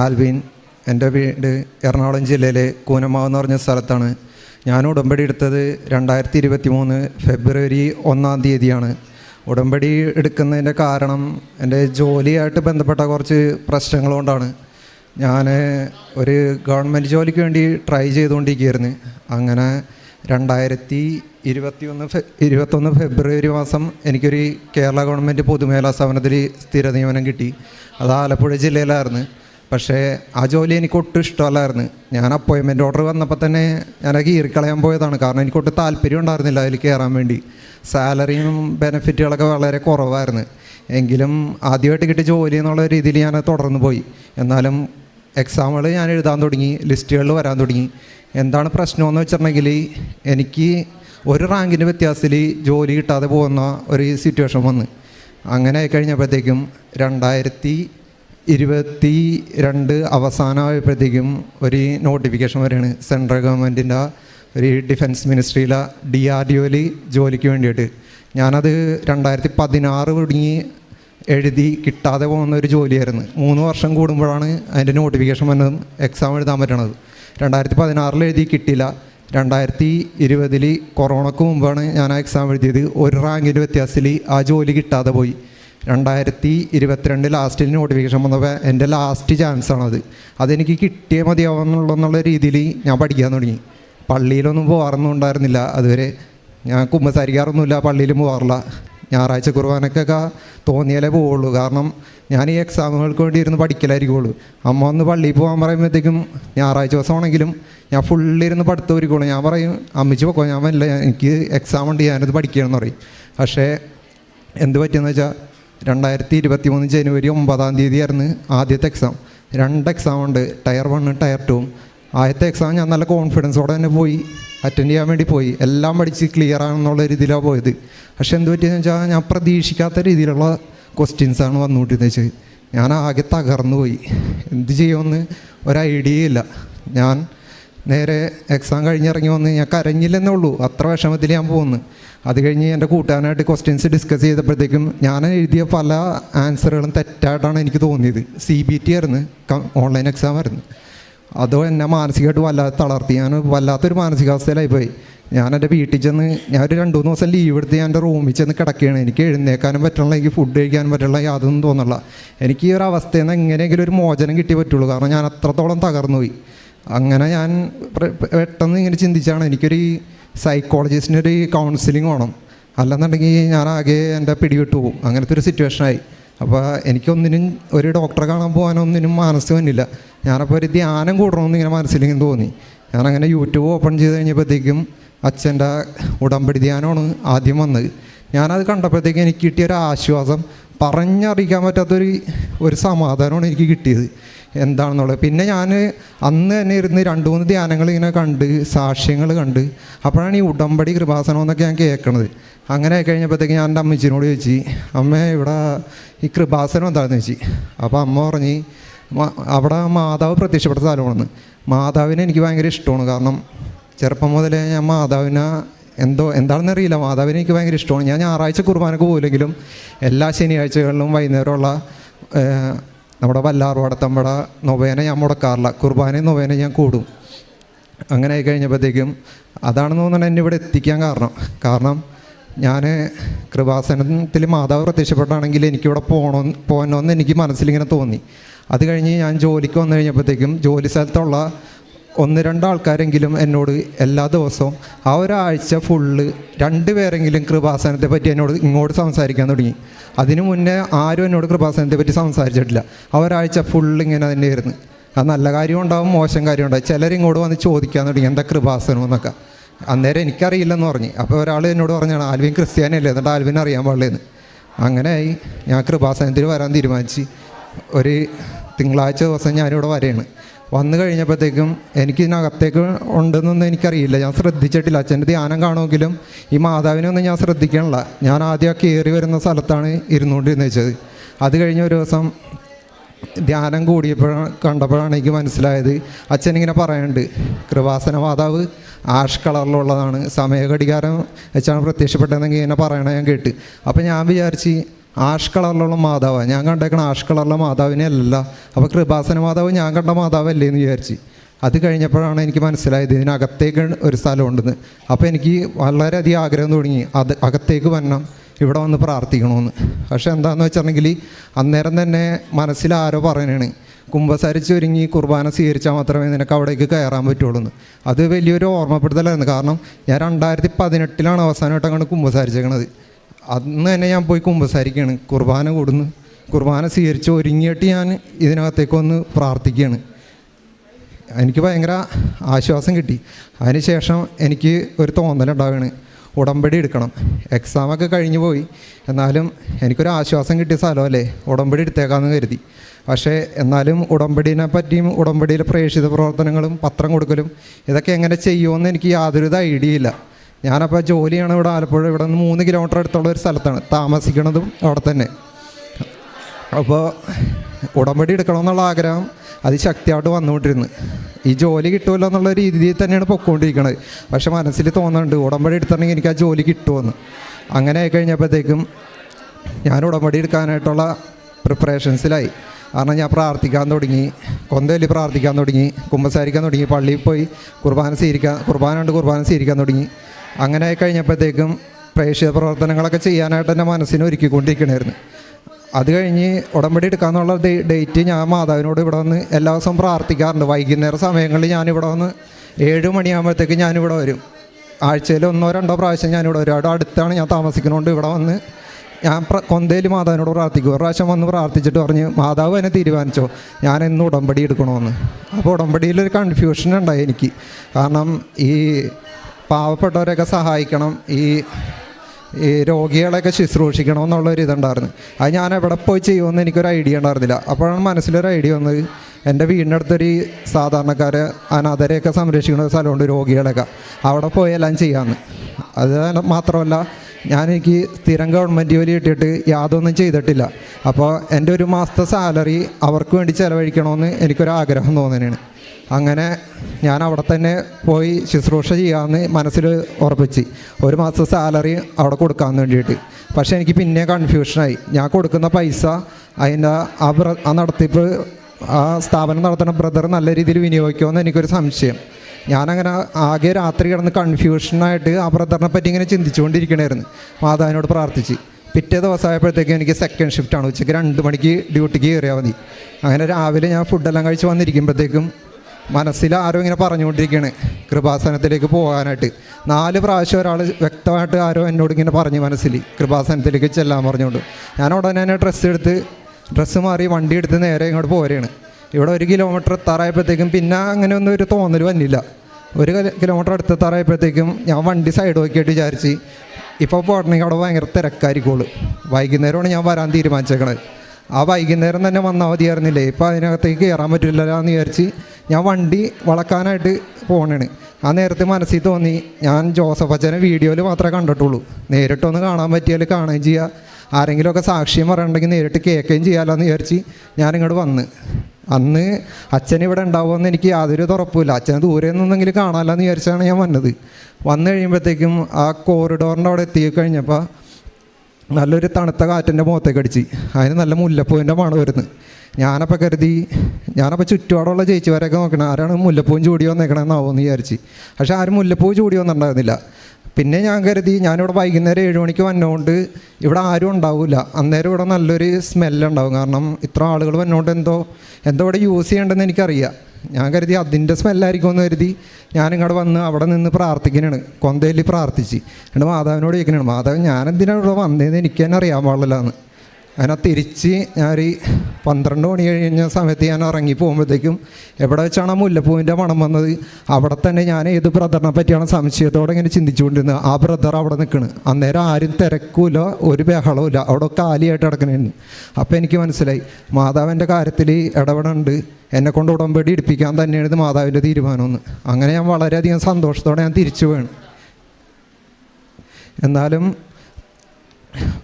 Alvin എന്റെ വീട് എറണാകുളം ജില്ലയിലെ കൂനമാവ് എന്ന് പറഞ്ഞ സ്ഥലത്താണ്. ഞാൻ ഉടമ്പടി എടുത്തത് രണ്ടായിരത്തി ഇരുപത്തി മൂന്ന് ഫെബ്രുവരി ഒന്നാം തീയതിയാണ്. ഉടമ്പടി എടുക്കുന്നതിന്റെ കാരണം എന്റെ ജോലിയായിട്ട് ബന്ധപ്പെട്ട കുറച്ച് പ്രശ്നങ്ങൾ കൊണ്ടാണ്. ഞാൻ ഒരു ഗവൺമെന്റ് ജോലിക്ക് വേണ്ടി ട്രൈ ചെയ്തുകൊണ്ടിരിക്കുകയായിരുന്നു. അങ്ങനെ രണ്ടായിരത്തി ഇരുപത്തിയൊന്ന് ഫെ ഇരുപത്തൊന്ന് ഫെബ്രുവരി മാസം എനിക്കൊരു കേരള ഗവൺമെന്റ് പൊതുമേഖലാ സ്ഥാപനത്തിൽ സ്ഥിര നിയമനം കിട്ടി. അത് ആലപ്പുഴ ജില്ലയിലായിരുന്നു. പക്ഷേ ആ ജോലി എനിക്ക് ഒട്ടും ഇഷ്ടമല്ലായിരുന്നു. ഞാൻ അപ്പോയിൻമെന്റ് ഓർഡർ വന്നപ്പോൾ തന്നെ ഞാൻ കീറിക്കളയാൻ പോയതാണ്. കാരണം എനിക്ക് ഒട്ടും താല്പര്യം ഉണ്ടായിരുന്നില്ല അതിൽ കയറാൻ വേണ്ടി. സാലറിയും ബെനിഫിറ്റുകളൊക്കെ വളരെ കുറവായിരുന്നു. എങ്കിലും ആദ്യമായിട്ട് കിട്ടിയ ജോലി എന്നുള്ള രീതിയിൽ ഞാൻ തുടർന്ന് പോയി. എന്നാലും എക്സാമുകൾ ഞാൻ എഴുതാൻ തുടങ്ങി ലിസ്റ്റുകളിൽ വരാൻ തുടങ്ങി. എന്താണ് പ്രശ്നമെന്ന് വെച്ചിട്ടുണ്ടെങ്കിൽ എനിക്ക് ഒരു റാങ്കിന്റെ വ്യത്യാസത്തിൽ ജോലി കിട്ടാതെ പോകുന്ന ഒരു സിറ്റുവേഷൻ വന്ന്. അങ്ങനെ കഴിഞ്ഞപ്പോഴത്തേക്കും രണ്ടായിരത്തി ഇരുപത്തി രണ്ട് അവസാനമായപ്പോഴത്തേക്കും ഒരു നോട്ടിഫിക്കേഷൻ വരികയാണ്. സെൻട്രൽ ഗവൺമെന്റിന്റെ ഒരു ഡിഫൻസ് മിനിസ്ട്രിയിലെ ഡി ആർ ഡി ഒയിൽ ജോലിക്ക് വേണ്ടിയിട്ട്. ഞാനത് രണ്ടായിരത്തി പതിനാറ് തുടങ്ങി എഴുതി കിട്ടാതെ പോകുന്ന ഒരു ജോലിയായിരുന്നു. മൂന്ന് വർഷം കൂടുമ്പോഴാണ് അതിന്റെ നോട്ടിഫിക്കേഷൻ വന്നതും എക്സാം എഴുതാൻ പറ്റണത്. രണ്ടായിരത്തി പതിനാറിൽ എഴുതി കിട്ടിയില്ല. രണ്ടായിരത്തി ഇരുപതിൽ കൊറോണക്ക് മുമ്പാണ് ഞാൻ ആ എക്സാം എഴുതിയത്. ഒരു റാങ്കിന്റെ വ്യത്യാസത്തിൽ ആ ജോലി കിട്ടാതെ പോയി. രണ്ടായിരത്തി ഇരുപത്തിരണ്ട് ലാസ്റ്റിൽ നോട്ടിഫിക്കേഷൻ വന്നപ്പോൾ എന്റെ ലാസ്റ്റ് ചാൻസ് ആണത്. അതെനിക്ക് കിട്ടിയേ മതിയാവുന്നുള്ള രീതിയിൽ ഞാൻ പഠിക്കാൻ തുടങ്ങി. പള്ളിയിലൊന്നും പോകാറൊന്നും ഉണ്ടായിരുന്നില്ല. അതുവരെ ഞാൻ കുമ്പസാരിക്കാറൊന്നുമില്ല. പള്ളിയിലും പോകാറില്ല. ഞായറാഴ്ച കുർബാനക്കൊക്കെ തോന്നിയാലേ പോവുള്ളൂ. കാരണം ഞാൻ ഈ എക്സാമുകൾക്ക് വേണ്ടി ഇരുന്ന് പഠിക്കലായിരിക്കുള്ളൂ. അമ്മ ഒന്ന് പള്ളിയിൽ പോകാൻ പറയുമ്പോഴത്തേക്കും ഞായറാഴ്ച ദിവസമാണെങ്കിലും ഞാൻ ഫുള്ളിരുന്ന് പഠിത്തം ഒരുക്കുള്ളൂ ഞാൻ പറയും അമ്മിച്ച് പൊക്കോ ഞാൻ വല്ല എനിക്ക് എക്സാം ഉണ്ട്. ഞാനത് പഠിക്കണമെന്ന് പറയും. പക്ഷേ എന്ത് പറ്റിയെന്ന് വെച്ചാൽ രണ്ടായിരത്തി ഇരുപത്തി മൂന്ന് ജനുവരി ഒമ്പതാം തീയതി ആയിരുന്നു ആദ്യത്തെ എക്സാം രണ്ട് എക്സാം ഉണ്ട്. ടയർ വണ്ണും ടയർ ടുവും ആദ്യത്തെ എക്സാം ഞാൻ നല്ല കോൺഫിഡൻസോടെ തന്നെ പോയി. അറ്റൻഡ് ചെയ്യാൻ വേണ്ടി പോയി. എല്ലാം പഠിച്ച് ക്ലിയർ ആണെന്നുള്ള രീതിയിലാണ് പോയത്. പക്ഷേ എന്ത് പറ്റിയെന്ന് വെച്ചാൽ ഞാൻ പ്രതീക്ഷിക്കാത്ത രീതിയിലുള്ള ക്വസ്റ്റ്യൻസാണ് വന്നുകൊണ്ടിരുന്നത്. ഞാൻ ആകെ തകർന്നു പോയി. എന്ത് ചെയ്യുമെന്ന് ഒരു ഐഡിയ ഇല്ല. ഞാൻ നേരെ എക്സാം കഴിഞ്ഞിറങ്ങി വന്ന് ഞാൻ കരഞ്ഞില്ലെന്നേ ഉള്ളൂ. അത്ര വിഷമത്തിൽ ഞാൻ പോകുന്നു അത് കഴിഞ്ഞ് എന്റെ കൂട്ടുകാരനായിട്ട് ക്വസ്റ്റ്യൻസ് ഡിസ്കസ് ചെയ്തപ്പോഴത്തേക്കും ഞാൻ എഴുതിയ പല ആൻസറുകളും തെറ്റായിട്ടാണ് എനിക്ക് തോന്നിയത്. സി ബി ടി ആയിരുന്നു ഓൺലൈൻ എക്സാം ആയിരുന്നു. അതോ എന്നെ മാനസികമായിട്ട് വല്ലാതെ തളർത്തി. ഞാൻ വല്ലാത്തൊരു മാനസികാവസ്ഥയിലായി പോയി. ഞാൻ എന്റെ വീട്ടിൽ ചെന്ന് ഞാൻ ഒരു രണ്ട് മൂന്ന് ദിവസം ലീവ് എടുത്ത് ഞാൻ എന്റെ റൂമിൽ ചെന്ന് കിടക്കുകയാണ്. എനിക്ക് എഴുന്നേക്കാനും പറ്റണില്ല എനിക്ക് ഫുഡ് കഴിക്കാനും പറ്റില്ല യാതൊന്നും തോന്നില്ല എനിക്ക് ഈ ഒരു അവസ്ഥയിൽ നിന്ന് എങ്ങനെയെങ്കിലും ഒരു മോചനം കിട്ടിയേ പറ്റുള്ളൂ. കാരണം ഞാൻ അത്രത്തോളം തകർന്നു പോയി അങ്ങനെ ഞാൻ പെട്ടെന്ന് ഇങ്ങനെ ചിന്തിച്ചാണ്. എനിക്കൊരു സൈക്കോളജിസ്റ്റിന്റെ ഒരു കൗൺസിലിംഗ് വേണം. അല്ലെന്നുണ്ടെങ്കിൽ ഞാൻ ആകെ എന്റെ പിടിവിട്ടു പോകും. അങ്ങനത്തെ ഒരു സിറ്റുവേഷനായി അപ്പോൾ എനിക്കൊന്നിനും ഒരു ഡോക്ടറെ കാണാൻ പോകാനൊന്നിനും മനസ്സ് വന്നില്ല. ഞാനപ്പോൾ ഒരു ധ്യാനം കൂടണമെന്ന് ഇങ്ങനെ മനസ്സിലിങ്ങനെ തോന്നി. ഞാനങ്ങനെ യൂട്യൂബ് ഓപ്പൺ ചെയ്ത് കഴിഞ്ഞപ്പോഴത്തേക്കും അച്ഛന്റെ ഉടമ്പടി ധ്യാനമാണ് ആദ്യം വന്നത്. ഞാനത് കണ്ടപ്പോഴത്തേക്കും എനിക്ക് കിട്ടിയ ഒരു ആശ്വാസം പറഞ്ഞറിയിക്കാൻ പറ്റാത്തൊരു ഒരു സമാധാനമാണ് എനിക്ക് കിട്ടിയത്. എന്താണെന്നുള്ളത്. പിന്നെ ഞാൻ അന്ന് തന്നെ ഇരുന്ന് രണ്ട് മൂന്ന് ധ്യാനങ്ങൾ ഇങ്ങനെ കണ്ട് സാക്ഷ്യങ്ങൾ കണ്ട് അപ്പോഴാണ് ഈ ഉടമ്പടി കൃപാസനം എന്നൊക്കെ ഞാൻ കേൾക്കണത്. അങ്ങനെ കഴിഞ്ഞപ്പോഴത്തേക്ക് ഞാൻ എന്റെ അമ്മച്ചിനോട് ചോദിച്ചു അമ്മ ഇവിടെ ഈ കൃപാസനം എന്താണെന്ന് ചോദിച്ചു? അപ്പോൾ അമ്മ പറഞ്ഞ് "മ- അവിടെ മാതാവ് പ്രത്യക്ഷപ്പെട്ട സ്ഥലമാണെന്ന്. മാതാവിനെ എനിക്ക് ഭയങ്കര ഇഷ്ടമാണ്. കാരണം ചെറുപ്പം മുതലേ ഞാൻ മാതാവിനെ എന്തോ എന്താണെന്ന് അറിയില്ല. മാതാവിനെ എനിക്ക് ഭയങ്കര ഇഷ്ടമാണ്. ഞാൻ ഞായറാഴ്ച കുർബാനക്ക് പോയില്ലെങ്കിലും എല്ലാ ശനിയാഴ്ചകളിലും വൈകുന്നേരമുള്ള നമ്മുടെ വല്ലാർവാടത്തമ്പട നൊവേന ഞാൻ മുടക്കാറില്ല. കുർബാനയും നൊവേന ഞാൻ കൂടും. അങ്ങനെ ആയി കഴിഞ്ഞപ്പോഴത്തേക്കും അതാണെന്ന് തോന്നുന്നത് എന്നെ ഇവിടെ എത്തിക്കാൻ കാരണം. കാരണം ഞാൻ കൃപാസനത്തിൽ മാതാവ് പ്രത്യക്ഷപ്പെട്ടാണെങ്കിൽ എനിക്കിവിടെ പോകണം പോകണമെന്ന് എനിക്ക് മനസ്സിലിങ്ങനെ തോന്നി. അത് കഴിഞ്ഞ് ഞാൻ ജോലിക്ക് വന്നു കഴിഞ്ഞപ്പോഴത്തേക്കും ജോലി സ്ഥലത്തുള്ള ഒന്ന് രണ്ടാൾക്കാരെങ്കിലും എന്നോട് എല്ലാ ദിവസവും ആ ഒരാഴ്ച ഫുള്ള് രണ്ട് പേരെങ്കിലും കൃപാസനത്തെ പറ്റി എന്നോട് ഇങ്ങോട്ട് സംസാരിക്കാൻ തുടങ്ങി. അതിനു മുന്നേ ആരും എന്നോട് കൃപാസനത്തെ പറ്റി സംസാരിച്ചിട്ടില്ല. ആ ഒരാഴ്ച ഫുള്ള് ഇങ്ങനെ തന്നെയായിരുന്നു. അത് നല്ല കാര്യം ഉണ്ടാവും മോശം കാര്യം ഉണ്ടാവും. ചിലർ ഇങ്ങോട്ട് വന്ന് ചോദിക്കാൻ തുടങ്ങി എന്താ കൃപാസനം? എന്നൊക്കെ. അന്നേരം എനിക്കറിയില്ലെന്ന് പറഞ്ഞു. അപ്പോൾ ഒരാൾ എന്നോട് പറഞ്ഞാണ് ആൽവിൻ ക്രിസ്ത്യാനിയല്ലേ? എന്നിട്ട് ആൽവിൻ അറിയാൻ പാടില്ലെന്ന് അങ്ങനെയായി. ഞാൻ കൃപാസനത്തിൽ വരാൻ തീരുമാനിച്ച്. ഒരു തിങ്കളാഴ്ച ദിവസം ഞാനിവിടെ വരെയാണ് വന്നു കഴിഞ്ഞപ്പോഴത്തേക്കും എനിക്ക് ഇതിനകത്തേക്ക് ഉണ്ടെന്നൊന്നും എനിക്കറിയില്ല. ഞാൻ ശ്രദ്ധിച്ചിട്ടില്ല. അച്ഛന്റെ ധ്യാനം കാണുമെങ്കിലും ഈ മാതാവിനൊന്നും ഞാൻ ശ്രദ്ധിക്കണില്ല ഞാൻ ആദ്യം കയറി വരുന്ന സ്ഥലത്താണ് ഇരുന്നുകൊണ്ടിരുന്നത്. വെച്ചത് അത് കഴിഞ്ഞ ഒരു ദിവസം ധ്യാനം കൂടിയപ്പോഴാണ് കണ്ടപ്പോഴാണ് എനിക്ക് മനസ്സിലായത്. അച്ഛൻ ഇങ്ങനെ പറയുന്നുണ്ട് കൃപാസന മാതാവ് ആഷ് കളറിലുള്ളതാണ്. സമയഘടികാരം വെച്ചാണ് പ്രത്യക്ഷപ്പെട്ടതെന്നെങ്കിൽ ഇങ്ങനെ പറയണ ഞാൻ കേട്ട്. അപ്പോൾ ഞാൻ വിചാരിച്ച് ആഷ് കളറിലുള്ള മാതാവാണ് ഞാൻ കണ്ടേക്കണ ആഷ് കളറിലെ മാതാവിനെ അല്ല അപ്പോൾ കൃപാസന മാതാവ് ഞാൻ കണ്ട മാതാവല്ലേ എന്ന് വിചാരിച്ച്. അത് കഴിഞ്ഞപ്പോഴാണ് എനിക്ക് മനസ്സിലായത് ഇതിനകത്തേക്ക് ഒരു സ്ഥലമുണ്ടെന്ന്. അപ്പോൾ എനിക്ക് വളരെയധികം ആഗ്രഹം തുടങ്ങി. അത് അകത്തേക്ക് വരണം ഇവിടെ വന്ന് പ്രാർത്ഥിക്കണമെന്ന്. പക്ഷെ എന്താണെന്ന് വെച്ചിട്ടുണ്ടെങ്കിൽ അന്നേരം തന്നെ മനസ്സിൽ ആരോ പറയണാണ്. ഒരുങ്ങി കുർബാന സ്വീകരിച്ചാൽ മാത്രമേ നിനക്ക് അവിടേക്ക് കയറാൻ പറ്റുള്ളൂ എന്ന് അത് വലിയൊരു ഓർമ്മപ്പെടുത്തലായിരുന്നു. കാരണം ഞാൻ രണ്ടായിരത്തി പതിനെട്ടിലാണ് അവസാനമായിട്ട് അങ്ങോട്ട് കുമ്പസാരിച്ചേക്കണത്. അന്ന് തന്നെ ഞാൻ പോയി കുമ്പസാരിക്കുകയാണ് കുർബാന കൂടുന്നു. കുർബാന സ്വീകരിച്ച് ഒരുങ്ങിയിട്ട് ഞാൻ ഇതിനകത്തേക്ക് ഒന്ന് പ്രാർത്ഥിക്കുകയാണ്. എനിക്ക് ഭയങ്കര ആശ്വാസം കിട്ടി. അതിനുശേഷം എനിക്ക് ഒരു തോന്നലുണ്ടാവുകയാണ് ഉടമ്പടി എടുക്കണം. എക്സാമൊക്കെ കഴിഞ്ഞു പോയി. എന്നാലും എനിക്കൊരു ആശ്വാസം കിട്ടിയ സ്ഥലമല്ലേ? ഉടമ്പടി എടുത്തേക്കാമെന്ന് കരുതി. പക്ഷേ എന്നാലും ഉടമ്പടിനെ പറ്റിയും ഉടമ്പടിയിലെ പ്രേക്ഷിത പ്രവർത്തനങ്ങളും പത്രം കൊടുക്കലും ഇതൊക്കെ എങ്ങനെ ചെയ്യുമെന്ന് എനിക്ക് യാതൊരുവിധ ഐഡിയ ഇല്ല ഞാനപ്പോൾ ജോലിയാണ് ഇവിടെ ആലപ്പുഴ. ഇവിടെ നിന്ന് മൂന്ന് കിലോമീറ്റർ അടുത്തുള്ള ഒരു സ്ഥലത്താണ്. താമസിക്കണതും അവിടെ തന്നെ. അപ്പോൾ ഉടമ്പടി എടുക്കണമെന്നുള്ള ആഗ്രഹം അതിശക്തിയായിട്ട് വന്നുകൊണ്ടിരുന്നു. ഈ ജോലി കിട്ടുമല്ലോ എന്നുള്ള രീതിയിൽ തന്നെയാണ് പൊയ്ക്കൊണ്ടിരിക്കുന്നത് പക്ഷെ മനസ്സിൽ തോന്നുന്നുണ്ട് ഉടമ്പടി എടുത്തിട്ടുണ്ടെങ്കിൽ എനിക്ക് ആ ജോലി കിട്ടുമെന്ന്. അങ്ങനെ ആയി കഴിഞ്ഞപ്പോഴത്തേക്കും ഞാൻ ഉടമ്പടി എടുക്കാനായിട്ടുള്ള പ്രിപ്പറേഷൻസിലായി കാരണം ഞാൻ പ്രാർത്ഥിക്കാൻ തുടങ്ങി കൊന്തല്ലി പ്രാർത്ഥിക്കാൻ തുടങ്ങി കുമ്പസാരിക്കാൻ തുടങ്ങി പള്ളിയിൽ പോയി കുർബാന സ്വീകരിക്കാൻ കുർബാന ഉണ്ട് കുർബാന സ്വീകരിക്കാൻ തുടങ്ങി. അങ്ങനെ ആയി കഴിഞ്ഞപ്പോഴത്തേക്കും പ്രേക്ഷിത പ്രവർത്തനങ്ങളൊക്കെ ചെയ്യാനായിട്ട് എന്റെ മനസ്സിനെ ഒരുക്കിക്കൊണ്ടിരിക്കണമായിരുന്നു അത് കഴിഞ്ഞ് ഉടമ്പടി എടുക്കാമെന്നുള്ള ഡേറ്റ് ഞാൻ മാതാവിനോട് ഇവിടെ വന്ന് എല്ലാ ദിവസവും പ്രാർത്ഥിക്കാറുണ്ട്. വൈകുന്നേര സമയങ്ങളിൽ ഞാനിവിടെ വന്ന് ഏഴ് മണിയാകുമ്പോഴത്തേക്ക് ഞാനിവിടെ വരും. ആഴ്ചയിൽ ഒന്നോ രണ്ടോ പ്രാവശ്യം ഞാനിവിടെ വരും. അവിടെ അടുത്താണ് ഞാൻ താമസിക്കുന്നതുകൊണ്ട് ഇവിടെ വന്ന് ഞാൻ കൊന്തയിൽ മാതാവിനോട് പ്രാർത്ഥിക്കും. ഒരു പ്രാവശ്യം വന്ന് പ്രാർത്ഥിച്ചിട്ട് പറഞ്ഞ് മാതാവ് എന്നെ തീരുമാനിച്ചോ? ഞാൻ എന്ന് ഉടമ്പടി എടുക്കണമെന്ന്. അപ്പോൾ ഉടമ്പടിയിലൊരു കൺഫ്യൂഷൻ ഉണ്ടായി എനിക്ക്. കാരണം ഈ പാവപ്പെട്ടവരെയൊക്കെ സഹായിക്കണം ഈ ഈ രോഗികളെയൊക്കെ ശുശ്രൂഷിക്കണം എന്നുള്ളൊരിതുണ്ടായിരുന്നു അത് ഞാൻ എവിടെ പോയി ചെയ്യുമെന്ന് എനിക്കൊരു ഐഡിയ ഉണ്ടായിരുന്നില്ല. അപ്പോഴാണ് മനസ്സിലൊരു ഐഡിയ വന്നത് എന്റെ വീടിനടുത്തൊരു സാധാരണക്കാരെ അനാഥരെയൊക്കെ സംരക്ഷിക്കുന്ന സ്ഥലമുണ്ട് രോഗികളെയൊക്കെ. അവിടെ പോയി എല്ലാം ചെയ്യാമെന്ന്. അത് മാത്രമല്ല ഞാൻ എനിക്ക് സ്ഥിരം ഗവൺമെന്റ് ജോലി കിട്ടിയിട്ട് യാതൊന്നും ചെയ്തിട്ടില്ല. അപ്പോൾ എന്റെ ഒരു മാസത്തെ സാലറി അവർക്ക് വേണ്ടി ചിലവഴിക്കണമെന്ന് എനിക്കൊരു ആഗ്രഹം തോന്നുന്നതാണ് അങ്ങനെ ഞാൻ അവിടെ തന്നെ പോയി ശുശ്രൂഷ ചെയ്യാമെന്ന് മനസ്സിൽ ഉറപ്പിച്ച് ഒരു മാസം സാലറി അവിടെ കൊടുക്കാൻ വേണ്ടിയിട്ട്. പക്ഷേ എനിക്ക് പിന്നെ കൺഫ്യൂഷനായി ഞാൻ കൊടുക്കുന്ന പൈസ അതിന്റെ ആ ബ്ര ആ നടത്തിപ്പ് ആ സ്ഥാപനം നടത്തുന്ന ബ്രദർ നല്ല രീതിയിൽ വിനിയോഗിക്കുമെന്ന് എനിക്കൊരു സംശയം. ഞാനങ്ങനെ ആകെ രാത്രി കിടന്ന് കൺഫ്യൂഷനായിട്ട് ആ ബ്രദറിനെ പറ്റി ഇങ്ങനെ ചിന്തിച്ചുകൊണ്ടിരിക്കണമായിരുന്നു മാതാവിനോട് പ്രാർത്ഥിച്ച്. പിറ്റേ ദിവസമായപ്പോഴത്തേക്കും എനിക്ക് സെക്കൻഡ് ഷിഫ്റ്റാണ് ഉച്ചയ്ക്ക് രണ്ട് മണിക്ക് ഡ്യൂട്ടിക്ക് കയറിയാൽ മതി. അങ്ങനെ രാവിലെ ഞാൻ ഫുഡെല്ലാം കഴിച്ച് വന്നിരിക്കുമ്പോഴത്തേക്കും മനസ്സിൽ ആരോ ഇങ്ങനെ പറഞ്ഞുകൊണ്ടിരിക്കുകയാണ് കൃപാസനത്തിലേക്ക് പോകാനായിട്ട്. നാല് പ്രാവശ്യം ഒരാൾ വ്യക്തമായിട്ട് ആരോ എന്നോട് ഇങ്ങനെ പറഞ്ഞു മനസ്സിൽ. കൃപാസനത്തിലേക്ക് ചെല്ലാൻ പറഞ്ഞുകൊണ്ട്. ഞാൻ ഉടനെ തന്നെ ഡ്രസ്സ് എടുത്ത് ഡ്രസ്സ് മാറി വണ്ടി എടുത്ത് നേരെ ഇങ്ങോട്ട് പോരുകയാണ്. ഇവിടെ ഒരു കിലോമീറ്റർ എത്താറായപ്പോഴത്തേക്കും പിന്നെ അങ്ങനെ ഒന്നും ഒരു തോന്നൽ വന്നില്ല. ഒരു കിലോമീറ്റർ അടുത്ത് എത്താറായപ്പോഴത്തേക്കും ഞാൻ വണ്ടി സൈഡ് നോക്കിയിട്ട് വിചാരിച്ച് ഇപ്പോൾ പോകണമെങ്കിൽ അവിടെ ഭയങ്കര തിരക്കായിരിക്കുള്ളൂ. വൈകുന്നേരമാണ് ഞാൻ വരാൻ തീരുമാനിച്ചേക്കണത്. ആ വൈകുന്നേരം തന്നെ വന്നാൽ മതിയായിരുന്നില്ലേ? ഇപ്പോൾ അതിനകത്തേക്ക് കയറാൻ പറ്റില്ലല്ലോ എന്ന് വിചാരിച്ച് ഞാൻ വണ്ടി വളക്കാനായിട്ട് പോകണേണ് ആ നേരത്തെ മനസ്സിൽ തോന്നി ഞാൻ ജോസഫ് അച്ഛനെ വീഡിയോയിൽ മാത്രമേ കണ്ടിട്ടുള്ളൂ. നേരിട്ടൊന്ന് കാണാൻ പറ്റിയാൽ കാണുകയും ചെയ്യുക ആരെങ്കിലുമൊക്കെ സാക്ഷ്യം പറയണമെങ്കിൽ നേരിട്ട് കേൾക്കുകയും ചെയ്യാമല്ലോ എന്ന് വിചാരിച്ച് ഞാനിങ്ങോട്ട് വന്ന്. അന്ന് അച്ഛൻ ഇവിടെ ഉണ്ടാവുമെന്ന് എനിക്ക് യാതൊരു തുറപ്പില്ല അച്ഛനെ ദൂരെ നിന്നെങ്കിലും കാണാമല്ലോ എന്ന് വിചാരിച്ചാണ് ഞാൻ വന്നത്. വന്നു കഴിയുമ്പോഴത്തേക്കും ആ കോറിഡോറിന്റെ അവിടെ എത്തി കഴിഞ്ഞപ്പോൾ നല്ലൊരു തണുത്ത കാറ്റിന്റെ മുഖത്തേക്ക് അടിച്ച്. അതിന് നല്ല മുല്ലപ്പൂവിന്റെ മണം വരുന്നു ഞാനപ്പോൾ കരുതി ഞാനപ്പോൾ ചുറ്റുപാടുള്ള ചേച്ചിമാരൊക്കെ നോക്കണം ആരാണ് മുല്ലപ്പൂവും ചൂടി വന്നേക്കണമെന്നാവുമെന്ന് വിചാരിച്ച്. പക്ഷേ ആരും മുല്ലപ്പൂ ചൂടി വന്നിട്ടുണ്ടായിരുന്നില്ല. പിന്നെ ഞാൻ കരുതി ഞാനിവിടെ വൈകുന്നേരം ഏഴ് മണിക്ക് വന്നുകൊണ്ട് ഇവിടെ ആരും ഉണ്ടാവില്ല അന്നേരം ഇവിടെ നല്ലൊരു സ്മെല്ലുണ്ടാവും. കാരണം ഇത്ര ആളുകൾ വന്നുകൊണ്ട് എന്തോ എന്തോ ഇവിടെ യൂസ് ചെയ്യേണ്ടതെന്ന് എനിക്കറിയാം. ഞാൻ കരുതി അതിന്റെ സ്മെല്ലായിരിക്കും എന്ന് കരുതി ഞാനിങ്ങോട്ട് വന്ന് അവിടെ നിന്ന് പ്രാർത്ഥിക്കണാണ്. കൊന്തയിൽ പ്രാർത്ഥിച്ച്. എന്നിട്ട് മാതാവിനോട് ചോദിക്കണാണ് മാതാവ് ഞാൻ എന്തിനാണ് ഇവിടെ വന്നതെന്ന് എനിക്ക് തന്നെ അറിയാൻ പാടില്ല എന്ന് അങ്ങനെ തിരിച്ച് ഞാനൊരു പന്ത്രണ്ട് മണി കഴിഞ്ഞ സമയത്ത് ഞാൻ ഇറങ്ങി പോകുമ്പോഴത്തേക്കും എവിടെ വെച്ചാണ് ആ മുല്ലപ്പൂവിന്റെ മണം വന്നത്? അവിടെ തന്നെ ഞാൻ ഏത് ബ്രദറിനെ പറ്റിയാണ് സംശയത്തോടെ ഇങ്ങനെ ചിന്തിച്ചുകൊണ്ടിരുന്നത്. ആ ബ്രദർ അവിടെ നിൽക്കണ്. അന്നേരം ആരും തിരക്കൂല ഒരു ബഹളവും ഇല്ല. അവിടെ കാലിയായിട്ട് കിടക്കണേന്ന് അപ്പോൾ എനിക്ക് മനസ്സിലായി മാതാവിന്റെ കാര്യത്തിൽ ഇടപെടുന്നുണ്ട് എന്നെ കൊണ്ട് ഉടമ്പടി ഇടിപ്പിക്കാൻ തന്നെയാണ് ഇത് മാതാവിന്റെ തീരുമാനമെന്ന്. അങ്ങനെ ഞാൻ വളരെയധികം സന്തോഷത്തോടെ ഞാൻ തിരിച്ചു വേണം എന്നാലും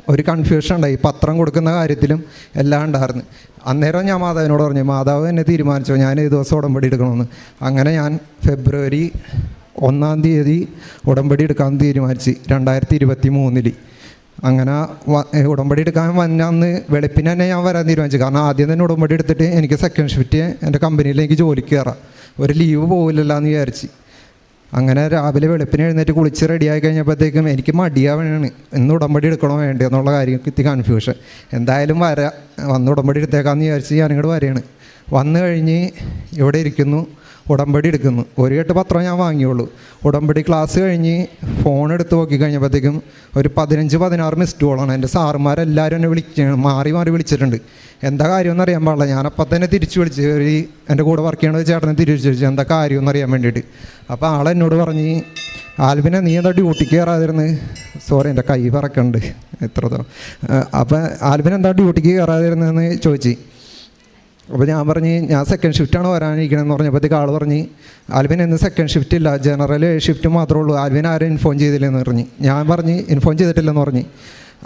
ഒരു കൺഫ്യൂഷൻ ഉണ്ടായി. പത്രം കൊടുക്കുന്ന കാര്യത്തിലും എല്ലാം ഉണ്ടായിരുന്നു. അന്നേരം ഞാൻ മാതാവിനോട് പറഞ്ഞു മാതാവ് എന്നെ തീരുമാനിച്ചോ? ഞാൻ ഈ ദിവസം ഉടമ്പടി എടുക്കണമെന്ന്. അങ്ങനെ ഞാൻ ഫെബ്രുവരി ഒന്നാം തീയതി ഉടമ്പടി എടുക്കാൻ തീരുമാനിച്ച് രണ്ടായിരത്തി ഇരുപത്തി മൂന്നിൽ അങ്ങനെ ഉടമ്പടി എടുക്കാൻ വന്ന അന്ന് വെളുപ്പിന് തന്നെ ഞാൻ വരാൻ തീരുമാനിച്ചു. കാരണം ആദ്യം തന്നെ ഉടമ്പടി എടുത്തിട്ട് എനിക്ക് സെക്കൻഡ് ഷിഫ്റ്റ് എന്റെ കമ്പനിയിൽ എനിക്ക് ജോലിക്ക് കയറാം. ഒരു ലീവ് പോകില്ലല്ലോ എന്ന് വിചാരിച്ച്. അങ്ങനെ രാവിലെ വെളുപ്പിന് എഴുന്നേറ്റ് കുളിച്ച് റെഡിയായി കഴിഞ്ഞപ്പോഴത്തേക്കും എനിക്ക് മടിയാവണാണ്. ഇന്ന് ഉടമ്പടി എടുക്കണോ വേണ്ടെന്നുള്ള കാര്യം ഇത്തി കൺഫ്യൂഷൻ എന്തായാലും വരാം. വന്ന് ഉടമ്പടി എടുത്തേക്കാമെന്ന് വിചാരിച്ച് ഞാനിങ്ങോട്ട് വരികയാണ്. വന്നു കഴിഞ്ഞ് ഇവിടെ ഇരിക്കുന്നു. ഉടമ്പടി എടുക്കുന്നു. ഒരു കെട്ട് പത്രം ഞാൻ വാങ്ങിയുള്ളൂ. ഉടമ്പടി ക്ലാസ് കഴിഞ്ഞ് ഫോൺ എടുത്ത് നോക്കി കഴിഞ്ഞപ്പോഴത്തേക്കും ഒരു പതിനഞ്ച് പതിനാറ് മിസ്ഡ് കോളാണ് എന്റെ സാറുമാരെല്ലാവരും എന്നെ വിളിച്ച് മാറി മാറി വിളിച്ചിട്ടുണ്ട്. എന്താ കാര്യമെന്ന് അറിയാൻ പാടില്ല. ഞാനപ്പം തന്നെ തിരിച്ചു വിളിച്ച് ഒരു എന്റെ കൂടെ വർക്ക് ചെയ്യണത് ചേട്ടനെ തിരിച്ചു വിളിച്ചു എന്താ കാര്യമെന്ന് അറിയാൻ വേണ്ടിയിട്ട്. അപ്പോൾ ആളെന്നോട് പറഞ്ഞ് ആൽബിനെ നീ എന്താ ഡ്യൂട്ടിക്ക് കയറാതിരുന്ന് സോറി എന്റെ കൈ പറക്കുന്നുണ്ട് എത്രത്തോളം അപ്പോൾ ആൽബിൻ എന്താ ഡ്യൂട്ടിക്ക് കയറാതിരുന്നതെന്ന് ചോദിച്ചു. അപ്പോൾ ഞാൻ പറഞ്ഞ് ഞാൻ സെക്കൻഡ് ഷിഫ്റ്റാണ് വരാനിരിക്കണമെന്ന് പറഞ്ഞപ്പോഴത്തേക്ക് ആൾ പറഞ്ഞ് ആൽവിൻ ഇന്ന് സെക്കൻഡ് ഷിഫ്റ്റ് ഇല്ല. ജനറൽ ഷിഫ്റ്റ് മാത്രമേ ഉള്ളൂ. ആൽവിൻ ആരും ഇൻഫോം ചെയ്തില്ലെന്ന് പറഞ്ഞ്. ഞാൻ പറഞ്ഞ് ഇൻഫോം ചെയ്തിട്ടില്ലെന്ന് പറഞ്ഞ്.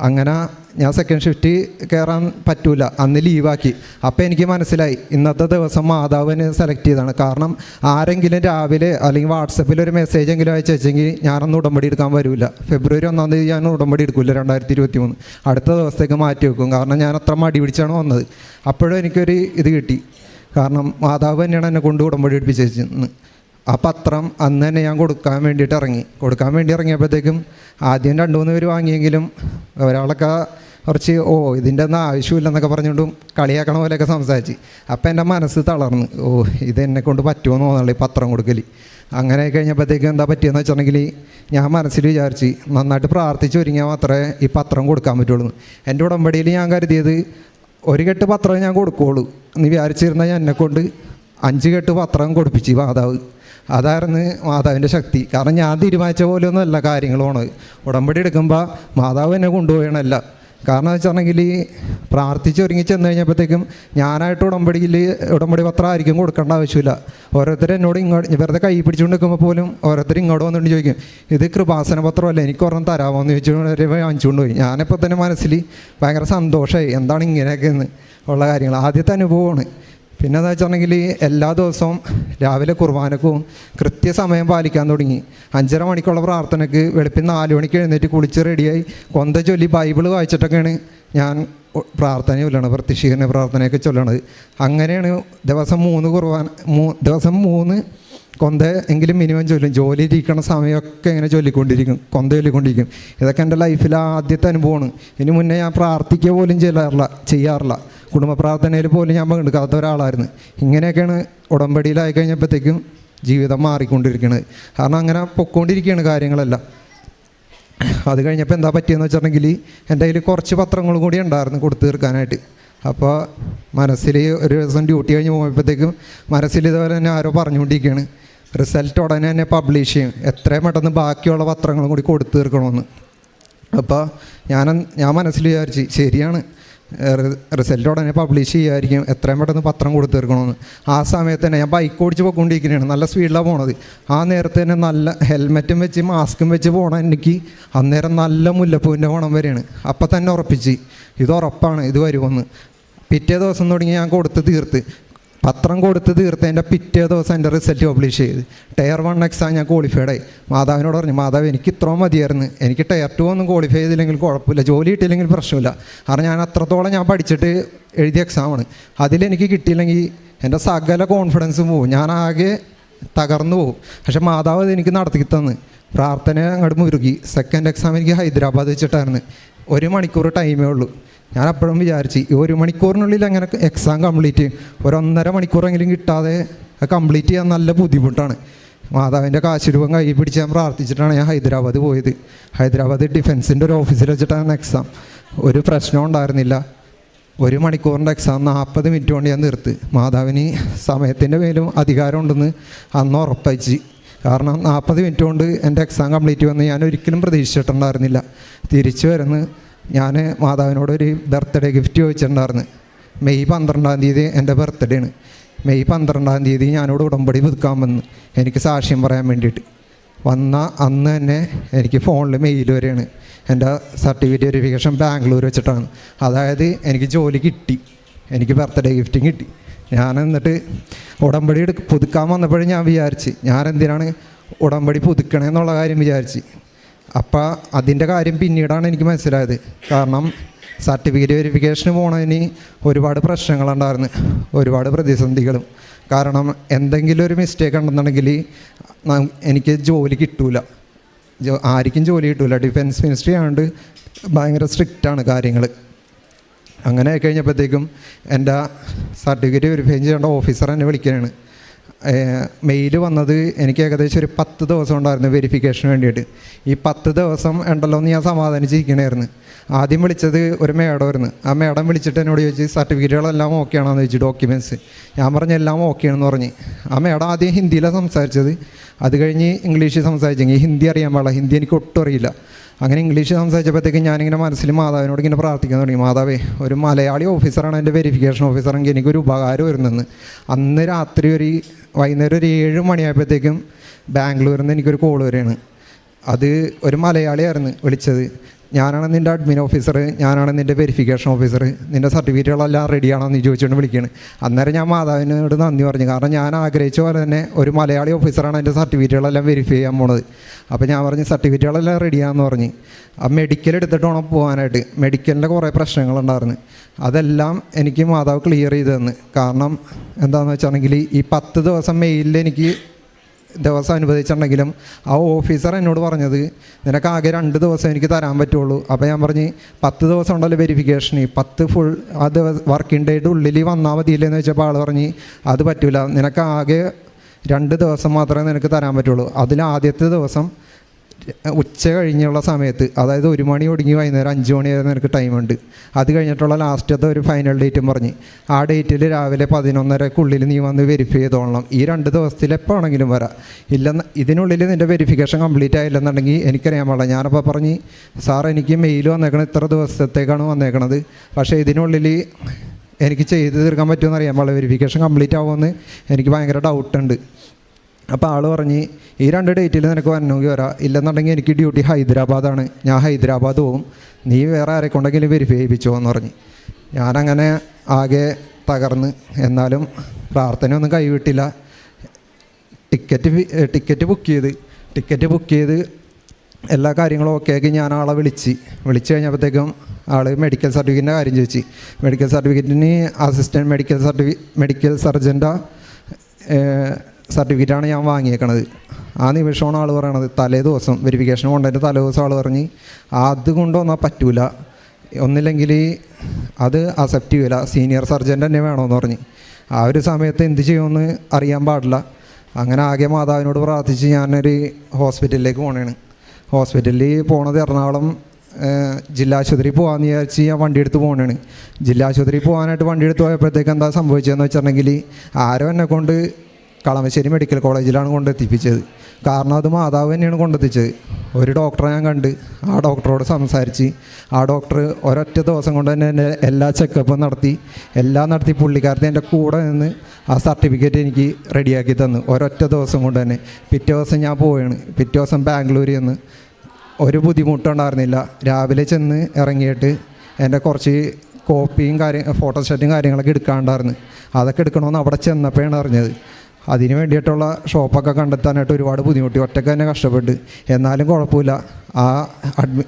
അങ്ങനെ ഞാൻ സെക്കൻഡ് ഷിഫ്റ്റ് കയറാൻ പറ്റൂല. അന്ന് ലീവാക്കി അപ്പോൾ എനിക്ക് മനസ്സിലായി. ഇന്നത്തെ ദിവസം മാതാവിന് സെലക്ട് ചെയ്താണ് കാരണം ആരെങ്കിലും രാവിലെ അല്ലെങ്കിൽ വാട്സപ്പിൽ ഒരു മെസ്സേജ് എങ്കിലും അയച്ചു വെച്ചെങ്കിൽ ഞാനൊന്നും ഉടമ്പടി എടുക്കാൻ വരില്ല ഫെബ്രുവരി ഒന്നാം തീയതി ഞാൻ ഉടമ്പടി എടുക്കില്ല രണ്ടായിരത്തി ഇരുപത്തി മൂന്ന് അടുത്ത ദിവസത്തേക്ക് മാറ്റി വെക്കും. കാരണം ഞാൻ അത്ര മടി പിടിച്ചാണ് വന്നത്. അപ്പോഴും എനിക്കൊരു ഇത് കിട്ടി. കാരണം മാതാവ് തന്നെയാണ് എന്നെ കൊണ്ട് ഉടമ്പടി എടുപ്പിച്ചെന്ന് ആ പത്രം അന്ന് തന്നെ ഞാൻ കൊടുക്കാൻ വേണ്ടിയിട്ട് ഇറങ്ങി. കൊടുക്കാൻ വേണ്ടി ഇറങ്ങിയപ്പോഴത്തേക്കും ആദ്യം രണ്ട് മൂന്ന് പേര് വാങ്ങിയെങ്കിലും ഒരാളൊക്കെ കുറച്ച് ഓ ഇതിന്റെ ഒന്നും ആവശ്യമില്ലെന്നൊക്കെ പറഞ്ഞുകൊണ്ടും കളിയാക്കണ പോലെയൊക്കെ സംസാരിച്ച്. അപ്പം എന്റെ മനസ്സ് തളർന്ന് ഓ ഇത് എന്നെ കൊണ്ട് പറ്റുമോ എന്ന് തോന്നുന്നില്ല ഈ പത്രം കൊടുക്കൽ അങ്ങനെ കഴിഞ്ഞപ്പോഴത്തേക്കും എന്താ പറ്റിയെന്ന് വെച്ചിട്ടുണ്ടെങ്കിൽ ഞാൻ മനസ്സിൽ വിചാരിച്ച് നന്നായിട്ട് പ്രാർത്ഥിച്ച് ഒരുങ്ങിയാൽ മാത്രമേ ഈ പത്രം കൊടുക്കാൻ പറ്റുള്ളൂ. എന്റെ ഉടമ്പടിയിൽ ഞാൻ കരുതിയത് ഒരു കെട്ട് പത്രം ഞാൻ കൊടുക്കുകയുള്ളൂ എന്ന് വിചാരിച്ചിരുന്ന ഞാൻ എന്നെക്കൊണ്ട് അഞ്ച് കെട്ട് പത്രം കൊടുപ്പിച്ച് മാതാവ്. അതായിരുന്നു മാതാവിന്റെ ശക്തി. കാരണം ഞാൻ തീരുമാനിച്ച പോലെ ഒന്നുമല്ല കാര്യങ്ങളാണ് പോണത്. ഉടമ്പടി എടുക്കുമ്പോൾ മാതാവ് എന്നെ കൊണ്ടുപോയണല്ല കാരണം വെച്ചിട്ടുണ്ടെങ്കിൽ പ്രാർത്ഥിച്ച് ഒരുങ്ങി ചെന്ന് കഴിഞ്ഞപ്പോഴത്തേക്കും ഞാനായിട്ട് ഉടമ്പടിയിൽ ഉടമ്പടി പത്രം ആയിരിക്കും കൊടുക്കേണ്ട ആവശ്യമില്ല. ഓരോരുത്തർ എന്നോട് ഇങ്ങോട്ട് വെറുതെ കൈ പിടിച്ചുകൊണ്ട് നിൽക്കുമ്പോൾ പോലും ഓരോരുത്തർ ഇങ്ങോട്ട് വന്നിട്ട് ചോദിക്കും ഇത് കൃപാസന പത്രമല്ല? എനിക്ക് ഒരെണ്ണം തരാമോ എന്ന് ചോദിച്ചു വാങ്ങിച്ചുകൊണ്ട് പോയി. ഞാനിപ്പോൾ തന്നെ മനസ്സിൽ ഭയങ്കര സന്തോഷമായി എന്താണ് ഇങ്ങനെയൊക്കെ എന്ന് ഉള്ള കാര്യങ്ങൾ. ആദ്യത്തെ അനുഭവമാണ്. പിന്നെ എന്താ വെച്ചിട്ടുണ്ടെങ്കിൽ എല്ലാ ദിവസവും രാവിലെ കുർബാനക്കും കൃത്യസമയം പാലിക്കാൻ തുടങ്ങി. അഞ്ചര മണിക്കുള്ള പ്രാർത്ഥനയ്ക്ക് വെളുപ്പിന് നാല് മണിക്ക് എഴുന്നേറ്റ് കുളിച്ച് റെഡിയായി കൊന്ത ചൊല്ലി ബൈബിൾ വായിച്ചിട്ടൊക്കെയാണ് ഞാൻ പ്രാർത്ഥന ചൊല്ലണത് പ്രത്യക്ഷീകരണ പ്രാർത്ഥനയൊക്കെ ചൊല്ലണത് അങ്ങനെയാണ് ദിവസം മൂന്ന് കുർബാന മൂ ദിവസം മൂന്ന് കൊന്ത എങ്കിലും മിനിമം ചൊല്ലും. ജോലി ഇരിക്കണ സമയമൊക്കെ ഇങ്ങനെ ചൊല്ലിക്കൊണ്ടിരിക്കും കൊന്ത ചൊല്ലിക്കൊണ്ടിരിക്കും. ഇതൊക്കെ എന്റെ ലൈഫിലെ ആദ്യത്തെ അനുഭവമാണ്. ഇനി മുന്നേ ഞാൻ പ്രാർത്ഥിക്കുക പോലും ചെയ്യാറില്ല ചെയ്യാറില്ല. കുടുംബ പ്രാർത്ഥനയിൽ പോലും ഞാൻ പങ്കെടുക്കാത്ത ഒരാളായിരുന്നു. ഇങ്ങനെയൊക്കെയാണ് ഉടമ്പടിയിലായി കഴിഞ്ഞപ്പോഴത്തേക്കും ജീവിതം മാറിക്കൊണ്ടിരിക്കുന്നത് കാരണം അങ്ങനെ പൊക്കോണ്ടിരിക്കുകയാണ് കാര്യങ്ങളെല്ലാം. അത് കഴിഞ്ഞപ്പോൾ എന്താ പറ്റിയെന്ന് വെച്ചിട്ടുണ്ടെങ്കിൽ എന്റെ കയ്യിൽ കുറച്ച് പത്രങ്ങൾ കൂടി ഉണ്ടായിരുന്നു കൊടുത്തു തീർക്കാനായിട്ട്. അപ്പോൾ മനസ്സിൽ ഒരു ദിവസം ഡ്യൂട്ടി കഴിഞ്ഞ് പോകുമ്പോഴത്തേക്കും മനസ്സിൽ ഇതുപോലെ തന്നെ ആരോ പറഞ്ഞുകൊണ്ടിരിക്കുകയാണ്. റിസൾട്ട് ഉടനെ തന്നെ പബ്ലിഷ് ചെയ്യും. എത്രയും പെട്ടെന്ന് ബാക്കിയുള്ള പത്രങ്ങളും കൂടി കൊടുത്തു തീർക്കണമെന്ന്. അപ്പോൾ ഞാൻ ഞാൻ മനസ്സിൽ വിചാരിച്ച് ശരിയാണ്. റിസൾട്ട് ഉടനെ പബ്ലിഷ് ചെയ്യുമായിരിക്കും എത്രയും പെട്ടെന്ന് പത്രം കൊടുത്തു തീർക്കണമെന്ന് ആ സമയത്ത് തന്നെ ഞാൻ ബൈക്ക് ഓടിച്ച് പോയിക്കൊണ്ടിരിക്കുകയാണ് നല്ല സ്പീഡിലാണ് പോണത്. ആ നേരത്തെ തന്നെ നല്ല ഹെൽമെറ്റും വെച്ച് മാസ്കും വെച്ച് പോകണം എനിക്ക് അന്നേരം നല്ല മുല്ലപ്പൂവിന്റെ മണം വരെയാണ്. അപ്പം തന്നെ ഉറപ്പിച്ച്. ഇത് ഉറപ്പാണ്. ഇത് വരുമെന്ന് പിറ്റേ ദിവസം തുടങ്ങി ഞാൻ കൊടുത്ത് തീർത്ത്. പത്രം കൊടുത്ത് തീർത്തതിന്റെ പിറ്റേ ദിവസം എന്റെ റിസൾട്ട് പബ്ലിഷ് ചെയ്ത്. ടയർ വൺ എക്സാം ഞാൻ ക്വാളിഫൈഡ് ആയി. മാതാവിനോട് പറഞ്ഞു മാതാവ് എനിക്ക് ഇത്രയും മതിയായിരുന്നു. എനിക്ക് ടയർ ടു ഒന്നും ക്വാളിഫൈ ചെയ്തില്ലെങ്കിൽ കുഴപ്പമില്ല. ജോലി കിട്ടിയില്ലെങ്കിൽ പ്രശ്നമില്ല. കാരണം ഞാൻ അത്രത്തോളം ഞാൻ പഠിച്ചിട്ട് എഴുതിയ എക്സാമാണ് അതിലെനിക്ക് കിട്ടിയില്ലെങ്കിൽ എന്റെ സകല കോൺഫിഡൻസും പോകും ഞാൻ ആകെ തകർന്നു പോകും പക്ഷെ മാതാവ് അത് എനിക്ക് നടത്തി തന്ന്. പ്രാർത്ഥന അങ്ങോട്ട് മുരുകി സെക്കൻഡ് എക്സാം എനിക്ക് ഹൈദരാബാദ് വെച്ചിട്ടായിരുന്നു. ഒരു മണിക്കൂർ ടൈമേ ഉള്ളൂ. ഞാൻ അപ്പോഴും വിചാരിച്ച് ഈ ഒരു മണിക്കൂറിനുള്ളിൽ അങ്ങനെ എക്സാം കംപ്ലീറ്റ് ഒരൊന്നര മണിക്കൂറെങ്കിലും കിട്ടാതെ കംപ്ലീറ്റ് ചെയ്യാൻ നല്ല ബുദ്ധിമുട്ടാണ്. മാതാവിന്റെ കാശുരൂപം കൈ പിടിച്ച് ഞാൻ പ്രാർത്ഥിച്ചിട്ടാണ് ഞാൻ ഹൈദരാബാദ് പോയത്. ഹൈദരാബാദ് ഡിഫൻസിന്റെ ഒരു ഓഫീസിൽ വെച്ചിട്ടാണ് എക്സാം ഒരു പ്രശ്നം ഉണ്ടായിരുന്നില്ല. ഒരു മണിക്കൂറിന്റെ എക്സാം നാൽപ്പത് മിനിറ്റ് കൊണ്ട് ഞാൻ നിർത്ത്. മാതാവിന് സമയത്തിന്റെ മേലും അധികാരമുണ്ടെന്ന് അന്ന് ഉറപ്പിച്ച് കാരണം നാൽപ്പത് മിനിറ്റ് കൊണ്ട് എന്റെ എക്സാം കംപ്ലീറ്റ് വന്ന് ഞാൻ ഒരിക്കലും പ്രതീക്ഷിച്ചിട്ടുണ്ടായിരുന്നില്ല. തിരിച്ചു വരുന്ന. ഞാൻ മാതാവിനോട് ഒരു ബർത്ത്ഡേ ഗിഫ്റ്റ് ചോദിച്ചിട്ടുണ്ടായിരുന്നു. മെയ് പന്ത്രണ്ടാം തീയതി എന്റെ ബർത്ത്ഡേ ആണ്. മെയ് പന്ത്രണ്ടാം തീയതി ഞാനോട് ഉടമ്പടി പുതുക്കാൻ വന്ന്. എനിക്ക് സാക്ഷ്യം പറയാൻ വേണ്ടിയിട്ട്. വന്ന അന്ന് തന്നെ എനിക്ക് ഫോണിൽ മെയിൽ വരെയാണ്. എന്റെ സർട്ടിഫിക്കറ്റ് വെരിഫിക്കേഷൻ ബാംഗ്ലൂർ വെച്ചിട്ടാണ്. അതായത് എനിക്ക് ജോലി കിട്ടി. എനിക്ക് ബർത്ത്ഡേ ഗിഫ്റ്റും കിട്ടി. ഞാൻ എന്നിട്ട് ഉടമ്പടി പുതുക്കാൻ വന്നപ്പോഴും ഞാൻ വിചാരിച്ച് ഞാൻ എന്തിനാണ് ഉടമ്പടി പുതുക്കണേ എന്നുള്ള കാര്യം വിചാരിച്ച്. അപ്പോൾ അതിന്റെ കാര്യം പിന്നീടാണ് എനിക്ക് മനസ്സിലായത്. കാരണം സർട്ടിഫിക്കറ്റ് വെരിഫിക്കേഷന് പോണതിന് ഒരുപാട് പ്രശ്നങ്ങളുണ്ടായിരുന്നു. ഒരുപാട് പ്രതിസന്ധികളും. കാരണം എന്തെങ്കിലും ഒരു മിസ്റ്റേക്ക് ഉണ്ടെന്നുണ്ടെങ്കിൽ എനിക്ക് ജോലി കിട്ടൂല. ആർക്കും ജോലി കിട്ടൂല. ഡിഫൻസ് മിനിസ്ട്രി ആയതുകൊണ്ട് ഭയങ്കര സ്ട്രിക്റ്റാണ് കാര്യങ്ങൾ അങ്ങനെ കഴിഞ്ഞപ്പോഴത്തേക്കും എന്റെ സർട്ടിഫിക്കറ്റ് വെരിഫൈ ചെയ്യേണ്ട ഓഫീസർ എന്നെ വിളിക്കുകയാണ് മെയിൽ വന്നത് എനിക്ക് ഏകദേശം ഒരു പത്ത് ദിവസം ഉണ്ടായിരുന്നു വെരിഫിക്കേഷന് വേണ്ടിയിട്ട്. ഈ പത്ത് ദിവസം ഉണ്ടല്ലോ എന്ന് ഞാൻ സമാധാനിച്ചിരിക്കണമായിരുന്നു ആദ്യം വിളിച്ചത് ഒരു മേഡമായിരുന്നു ആ മേഡം വിളിച്ചിട്ട് എന്നോട് ചോദിച്ചു സർട്ടിഫിക്കറ്റുകളെല്ലാം ഓക്കെ ആണെന്ന് ചോദിച്ചു ഡോക്യുമെന്റ്സ് ഞാൻ പറഞ്ഞു എല്ലാം ഓക്കെ ആണെന്ന് പറഞ്ഞ്. ആ മേഡം ആദ്യം ഹിന്ദിയിലാണ് സംസാരിച്ചത്. അത് കഴിഞ്ഞ് ഇംഗ്ലീഷിൽ സംസാരിച്ചെങ്കിൽ ഹിന്ദി അറിയാൻ പാടില്ല. ഹിന്ദി എനിക്ക് ഒട്ടും അറിയില്ല. അങ്ങനെ ഇംഗ്ലീഷ് സംസാരിച്ചപ്പോഴത്തേക്കും ഞാനിങ്ങനെ മനസ്സിൽ മാതാവിനോട് ഇങ്ങനെ പ്രാർത്ഥിക്കാൻ തുടങ്ങി. മാതാവേ ഒരു മലയാളി ഓഫീസറാണ് എന്റെ വെരിഫിക്കേഷൻ ഓഫീസറെങ്കിൽ എനിക്കൊരു ഉപകാരം വരുന്നെന്ന്. അന്ന് രാത്രി ഒരു വൈകുന്നേരം ഒരു ഏഴ് മണിയായപ്പോഴത്തേക്കും ബാംഗ്ലൂരിൽ നിന്ന് എനിക്കൊരു കോൾ വരികയാണ്. അത് ഒരു മലയാളിയായിരുന്നു വിളിച്ചത്. ഞാനാണ് നിന്റെ അഡ്മിൻ ഓഫീസർ ഞാനാണ് നിന്റെ വെരിഫിക്കേഷൻ ഓഫീസർ നിന്റെ സർട്ടിഫിക്കറ്റുകളെല്ലാം റെഡിയാണോ എന്ന് ചോദിച്ചുകൊണ്ട് വിളിക്കുകയാണ് അന്നേരം ഞാൻ മാതാവിനോട് നന്ദി പറഞ്ഞു. കാരണം ഞാൻ ആഗ്രഹിച്ച പോലെ തന്നെ ഒരു മലയാളി ഓഫീസറാണ് എന്റെ സർട്ടിഫിക്കറ്റുകളെല്ലാം വെരിഫൈ ചെയ്യാൻ പോണത്. അപ്പോൾ ഞാൻ പറഞ്ഞു സർട്ടിഫിക്കറ്റുകളെല്ലാം റെഡിയാണെന്ന് പറഞ്ഞ്. ആ മെഡിക്കൽ എടുത്തിട്ട് വേണം പോകാനായിട്ട്. മെഡിക്കലിന്റെ കുറേ പ്രശ്നങ്ങളുണ്ടായിരുന്നു. അതെല്ലാം എനിക്ക് മാതാവ് ക്ലിയർ ചെയ്തു തന്ന്. കാരണം എന്താണെന്ന് വെച്ചാണെങ്കിൽ ഈ പത്ത് ദിവസം മെയിലിൽ എനിക്ക് ദിവസം അനുവദിച്ചിട്ടുണ്ടെങ്കിലും ആ ഓഫീസർ എന്നോട് പറഞ്ഞത് നിനക്ക് ആകെ രണ്ട് ദിവസം എനിക്ക് തരാൻ പറ്റുള്ളൂ. അപ്പോൾ ഞാൻ പറഞ്ഞ് പത്ത് ദിവസം ഉണ്ടല്ലോ വെരിഫിക്കേഷന് പത്ത് ഫുൾ ആ ദിവസം വർക്കിംഗ് ഡേയുടെ ഉള്ളിൽ വന്നാൽ മതിയില്ലെന്ന് വെച്ചപ്പോൾ ആൾ പറഞ്ഞ് അത് പറ്റില്ല നിനക്ക് ആകെ രണ്ട് ദിവസം മാത്രമേ നിനക്ക് തരാൻ പറ്റുള്ളൂ. അതിൽ ആദ്യത്തെ ദിവസം ഉച്ച കഴിഞ്ഞുള്ള സമയത്ത് അതായത് ഒരു മണി ഒടുങ്ങി വൈകുന്നേരം അഞ്ച് മണി വരെ നിനക്ക് ടൈമുണ്ട് അത് കഴിഞ്ഞിട്ടുള്ള ലാസ്റ്റത്തെ ഒരു ഫൈനൽ ഡേറ്റും പറഞ്ഞ്. ആ ഡേറ്റിൽ രാവിലെ പതിനൊന്നരക്കുള്ളിൽ നീ വന്ന് വെരിഫൈ ചെയ്തോളണം. ഈ രണ്ട് ദിവസത്തിൽ എപ്പോൾ ആണെങ്കിലും വരാം. ഇല്ലെന്ന് ഇതിനുള്ളിൽ നിന്റെ വെരിഫിക്കേഷൻ കംപ്ലീറ്റ് ആയില്ലെന്നുണ്ടെങ്കിൽ എനിക്കറിയാൻ പാടില്ല. ഞാനപ്പോൾ പറഞ്ഞ് സാർ എനിക്ക് മെയിൽ വന്നേക്കണത് ഇത്ര ദിവസത്തേക്കാണ് വന്നേക്കണത്. പക്ഷേ ഇതിനുള്ളിൽ എനിക്ക് ചെയ്ത് തീർക്കാൻ പറ്റുമെന്ന് അറിയാൻ പാടില്ല. വെരിഫിക്കേഷൻ കംപ്ലീറ്റ് ആവുമെന്ന് എനിക്ക് ഭയങ്കര ഡൗട്ടുണ്ട് അപ്പോൾ ആൾ പറഞ്ഞ് ഈ രണ്ട് ഡേറ്റിൽ നിനക്ക് വരണമെങ്കിൽ വരാം. ഇല്ലെന്നുണ്ടെങ്കിൽ എനിക്ക് ഡ്യൂട്ടി ഹൈദരാബാദാണ്. ഞാൻ ഹൈദരാബാദ് പോവും. നീ വേറെ ആരെ കൊണ്ടെങ്കിലും വെരിഫൈ ചെയ്യിപ്പിച്ചോ എന്ന് പറഞ്ഞ്. ഞാനങ്ങനെ ആകെ തകർന്ന്. എന്നാലും പ്രാർത്ഥനയൊന്നും കൈവിട്ടില്ല. ടിക്കറ്റ് ടിക്കറ്റ് ബുക്ക് ചെയ്ത് ടിക്കറ്റ് ബുക്ക് ചെയ്ത് എല്ലാ കാര്യങ്ങളും ഓക്കെ ആക്കി ഞാൻ ആളെ വിളിച്ച്. വിളിച്ച് കഴിഞ്ഞപ്പോഴത്തേക്കും ആൾ മെഡിക്കൽ സർട്ടിഫിക്കറ്റിന്റെ കാര്യം ചോദിച്ചു. മെഡിക്കൽ സർട്ടിഫിക്കറ്റിന് അസിസ്റ്റന്റ് മെഡിക്കൽ സർട്ടിഫി മെഡിക്കൽ സർജന്റെ സർട്ടിഫിക്കറ്റാണ് ഞാൻ വാങ്ങിയേക്കണത്. ആ നിമിഷമാണ് ആൾ പറയണത് തലേ ദിവസം വെരിഫിക്കേഷൻ കൊണ്ടതിന്റെ തലേ ദിവസം ആൾ പറഞ്ഞ് അത് കൊണ്ടുവന്നാൽ പറ്റൂല. ഒന്നില്ലെങ്കിൽ അത് അക്സെപ്റ്റ് ചെയ്യില്ല സീനിയർ സർജന്റ് തന്നെ വേണമെന്ന് പറഞ്ഞ്. ആ ഒരു സമയത്ത് എന്ത് ചെയ്യുമെന്ന് അറിയാൻ പാടില്ല. അങ്ങനെ ആകെ മാതാവിനോട് പ്രാർത്ഥിച്ച് ഞാനൊരു ഹോസ്പിറ്റലിലേക്ക് പോണേണ്. ഹോസ്പിറ്റലിൽ പോണത് എറണാകുളം ജില്ലാ ആശുപത്രി പോകാമെന്ന് വിചാരിച്ച് ഞാൻ വണ്ടി എടുത്ത് പോകണേണ് ജില്ലാ ആശുപത്രി പോകാനായിട്ട് വണ്ടി എടുത്ത് പോയപ്പോഴത്തേക്ക് എന്താ സംഭവിച്ചതെന്ന് വെച്ചിട്ടുണ്ടെങ്കിൽ ആരോ എന്നെ കൊണ്ട് കളമശ്ശേരി മെഡിക്കൽ കോളേജിലാണ് കൊണ്ടെത്തിപ്പിച്ചത്. കാരണം അത് മാതാവ് തന്നെയാണ് കൊണ്ടെത്തിച്ചത്. ഒരു ഡോക്ടറെ ഞാൻ കണ്ട് ആ ഡോക്ടറോട് സംസാരിച്ച് ആ ഡോക്ടർ ഒരൊറ്റ ദിവസം കൊണ്ട് തന്നെ എന്റെ എല്ലാ ചെക്കപ്പും നടത്തി എല്ലാം നടത്തി പുള്ളിക്കാരത്തെ എന്റെ കൂടെ നിന്ന് ആ സർട്ടിഫിക്കറ്റ് എനിക്ക് റെഡിയാക്കി തന്നു. ഒരൊറ്റ ദിവസം കൊണ്ട് തന്നെ. പിറ്റേ ദിവസം ഞാൻ പോവുകയാണ് പിറ്റേ ദിവസം ബാംഗ്ലൂരിൽ നിന്ന് ഒരു ബുദ്ധിമുട്ടുണ്ടായിരുന്നില്ല. രാവിലെ ചെന്ന് ഇറങ്ങിയിട്ട് എന്റെ കുറച്ച് കോപ്പിയും കാര്യം ഫോട്ടോസ്റ്റാറ്റും കാര്യങ്ങളൊക്കെ എടുക്കാണ്ടായിരുന്നു. അതൊക്കെ എടുക്കണമെന്ന് അവിടെ ചെന്നപ്പോഴാണ് അറിഞ്ഞത്. അതിന് വേണ്ടിയിട്ടുള്ള ഷോപ്പൊക്കെ കണ്ടെത്താനായിട്ട് ഒരുപാട് ബുദ്ധിമുട്ടി. ഒറ്റയ്ക്ക് തന്നെ കഷ്ടപ്പെട്ട്. എന്നാലും കുഴപ്പമില്ല. ആ അഡ്മി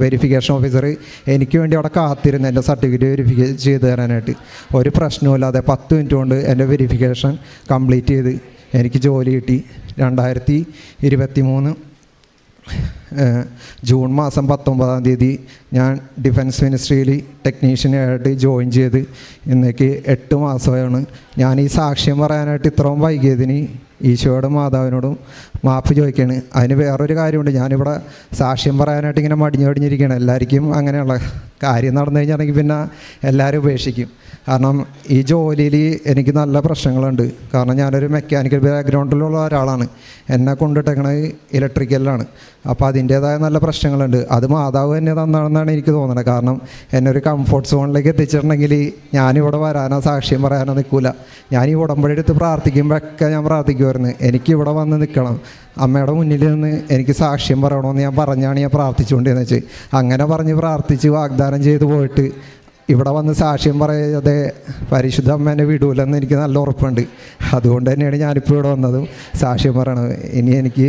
വെരിഫിക്കേഷൻ ഓഫീസർ എനിക്ക് വേണ്ടി അവിടെ കാത്തിരുന്നു എന്റെ സർട്ടിഫിക്കറ്റ് വെരിഫിക്കേ ചെയ്ത് തരാനായിട്ട്. ഒരു പ്രശ്നവുമില്ലാതെ പത്ത് മിനിറ്റ് കൊണ്ട് എന്റെ വെരിഫിക്കേഷൻ കംപ്ലീറ്റ് ചെയ്ത് എനിക്ക് ജോലി കിട്ടി. രണ്ടായിരത്തി ഇരുപത്തി മൂന്ന് ജൂൺ മാസം പത്തൊമ്പതാം തീയതി ഞാൻ ഡിഫൻസ് മിനിസ്ട്രിയിൽ ടെക്നീഷ്യനായിട്ട് ജോയിൻ ചെയ്ത് ഇന്നേക്ക് എട്ട് മാസമാണ് ഞാൻ ഈ സാക്ഷ്യം പറയാനായിട്ട് ഇത്രയും വൈകിയതിന് ഈശോയോടും മാതാവിനോടും മാപ്പ് ചോദിക്കുകയാണ് അതിന് വേറൊരു കാര്യമുണ്ട്. ഞാനിവിടെ സാക്ഷ്യം പറയാനായിട്ട് ഇങ്ങനെ മടിഞ്ഞു മടിഞ്ഞിരിക്കുകയാണ്. എല്ലാവർക്കും അങ്ങനെയുള്ള കാര്യം നടന്നു കഴിഞ്ഞാണെങ്കിൽ പിന്നെ എല്ലാവരും ഉപേക്ഷിക്കും. കാരണം ഈ ജോലിയിൽ എനിക്ക് നല്ല പ്രശ്നങ്ങളുണ്ട്. കാരണം ഞാനൊരു മെക്കാനിക്കൽ ബാക്ക്ഗ്രൗണ്ടിലുള്ള ഒരാളാണ്. എന്നെ കൊണ്ടിട്ടേക്കണത് ഇലക്ട്രിക്കലിലാണ് അപ്പോൾ അതിന്റേതായ നല്ല പ്രശ്നങ്ങളുണ്ട്. അത് മാതാവ് തന്നെ തന്നാണെന്നാണ് എനിക്ക് തോന്നുന്നത്. കാരണം എന്നെ ഒരു കംഫർട്ട് സോണിലേക്ക് എത്തിച്ചിട്ടുണ്ടെങ്കിൽ ഞാനിവിടെ വരാനോ സാക്ഷ്യം പറയാനോ നിൽക്കില്ല ഞാൻ ഈ ഉടമ്പടി എടുത്ത് പ്രാർത്ഥിക്കുമ്പോഴൊക്കെ ഞാൻ പ്രാർത്ഥിക്കുമായിരുന്നു എനിക്ക് ഇവിടെ വന്ന് നിൽക്കണം. അമ്മയുടെ മുന്നിൽ നിന്ന് എനിക്ക് സാക്ഷ്യം പറയണമെന്ന് ഞാൻ പറഞ്ഞാണ് ഞാൻ പ്രാർത്ഥിച്ചുകൊണ്ടിരുന്നത് വെച്ച്. അങ്ങനെ പറഞ്ഞ് പ്രാർത്ഥിച്ച് വാഗ്ദാനം ചെയ്ത് പോയിട്ട് ഇവിടെ വന്ന് സാക്ഷ്യം പറയാതെ പരിശുദ്ധ അമ്മേനെ വിടൂലെന്ന് എനിക്ക് നല്ല ഉറപ്പുണ്ട്. അതുകൊണ്ട് തന്നെയാണ് ഞാനിപ്പോൾ ഇവിടെ വന്നതും സാക്ഷ്യം പറയണത്. ഇനി എനിക്ക്